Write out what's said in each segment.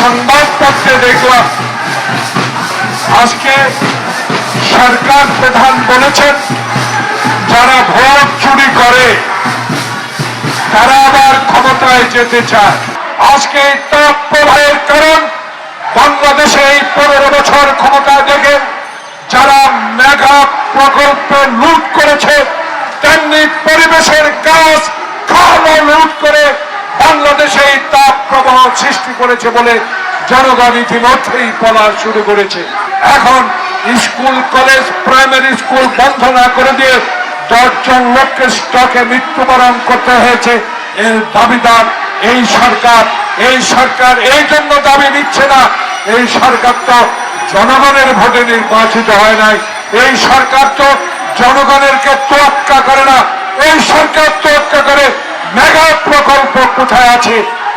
সংবাদপত্রে দেখলাম, আজকে সরকার প্রধান বলেছেন, যারা ভোট চুরি করে, তারা আবার ক্ষমতায় যেতে চায়। আজকে তাপ প্রবাহের কারণ বাংলাদেশে এই পনেরো বছর ক্ষমতা দেখে যারা মেগা প্রকল্প লুট করেছে তেমনি পরিবেশের গাছ খাওয়া লুট করে বাংলাদেশে এই তাপ প্রবাহ সৃষ্টি করেছে বলে জনগণ ইতিমধ্যেই বলা শুরু করেছে। এখন স্কুল, কলেজ, প্রাইমারি স্কুল বন্ধ না করে দিয়ে দশজন লোককে স্টকে মৃত্যুবরণ করতে হয়েছে। এর দাবিদার এই সরকার। এই সরকার এই জন্য দাবি নিচ্ছে না। এই সরকার তো জনগণের ভোটে নির্বাচিত হয় নাই। এই সরকার তো জনগণেরকে তোয়াক্কা করে না। এই সরকার তোয়াক্কা করে মেগা প্রকল্প কোথায় আছে?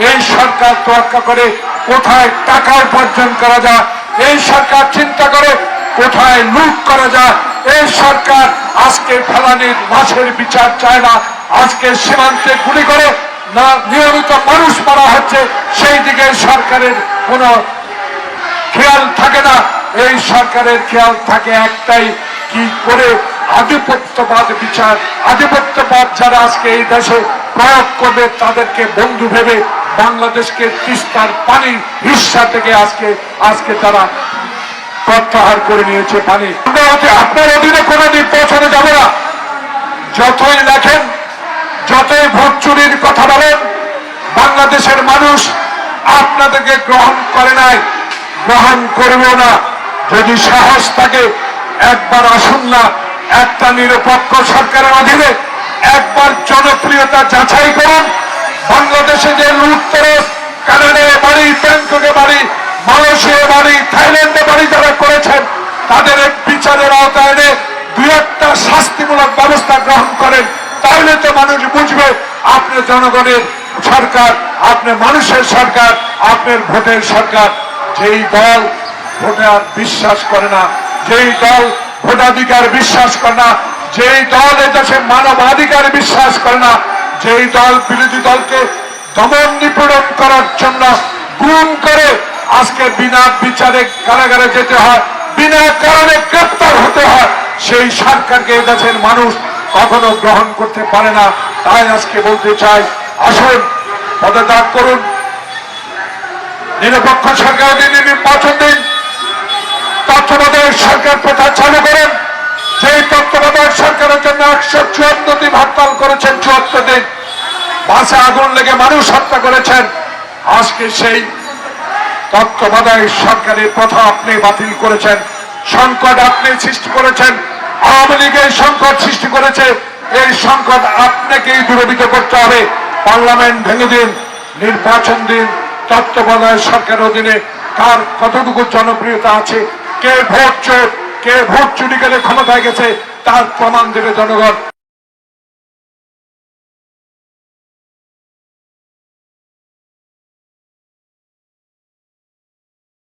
এই সরকার তোয়াক্কা করে কোথায় টাকা উপার্জন করা যায়? এই সরকার চিন্তা করে কোথায় লুট করা যায়? এই সরকার আজকে ফেলানির লাশের বিচার চায় না। আজকে সীমান্তে গুলি করে না, নিয়মিত মানুষ মারা হচ্ছে। সেই দিকে সরকারের কোনো খেয়াল থাকে না। এই সরকারের খেয়াল থাকে একটাই, কি করে আধিপত্যবাদ বিচার, আধিপত্যবাদ যারা আজকে এই দেশে প্রয়োগ করবে তাদেরকে বন্ধু ভেবে বাংলাদেশকে তিস্তার পানির হিস্সা থেকে আজকে আজকে তারা প্রত্যাহার করে নিয়েছে পানি। আপনার অধীনে কোনো নির্বাচনে যাব না। যতই লেখেন, যতই ভোট চুরির কথা বলেন, বাংলাদেশের মানুষ আপনাদেরকে গ্রহণ করে নাই, গ্রহণ করবেও না। যদি সাহস থাকে, একবার আসুন না, একটা নিরপেক্ষ সরকারের অধীনে একবার জনপ্রিয়তা যাচাই করুন। বাংলাদেশে যে লুটতরস কানাডায় বাড়ি, ব্যাংককে বাড়ি মালয়েশিয়া বাড়ি, থাইল্যান্ডে বাড়ি যারা করেছেন, তাদের এক বিচারের আওতায় দুই একটা শাস্তিমূলক ব্যবস্থা গ্রহণ করেন। তাহলে তো মানুষ বুঝবে, আপনি জনগণের সরকার, আপনি মানুষের সরকার আপনার ভোটের সরকার। যেই দল ভোটে আর বিশ্বাস করে না, যেই দল ভোটাধিকার বিশ্বাস করে না, যেই দল এদেশে মানবাধিকার বিশ্বাস করে না যেই দল বিরোধী দলকে দমন নিপীড়ন করার জন্য গুম করে আজকে বিনা বিচারে কারাগারে যেতে হয়, বিনা কারণে গ্রেপ্তার হতে হয়, সেই সরকারকে এদেশের মানুষ কখনো গ্রহণ করতে পারে না। তাই আজকে বলতে চাই, আসুন, পদত্যাগ করুন। নিরপেক্ষ সরকার নির্বাচন দিন, তত্ত্বাবধায়ক সরকার প্রথা চালু করেন। সেই তত্ত্বাবধায়ক সরকারের জন্য একশো চুয়াত্তর দিন করেছেন চুয়াত্তর দিন। বাসে আগুন লেগে মানুষ হত্যা করেছেন। আজকে সেই তত্ত্বাবধায়ক সরকারের প্রথা আপনি বাতিল করেছেন। সংকট আপনি সৃষ্টি করেছেন। আওয়ামী লীগ এই সংকট সৃষ্টি করেছে। এই সংকট আপনাকেই দূরীভূত করতে হবে। পার্লামেন্ট ভেঙে দিন। নির্বাচন দিন। তত্ত্বাবধায়ক সরকারের অধীনে কার কতটুকু জনপ্রিয়তা আছে? কে ভোট চোর কে ভোট চুরি করে ক্ষমতায় গেছে? তার প্রমাণ দেবে জনগণ।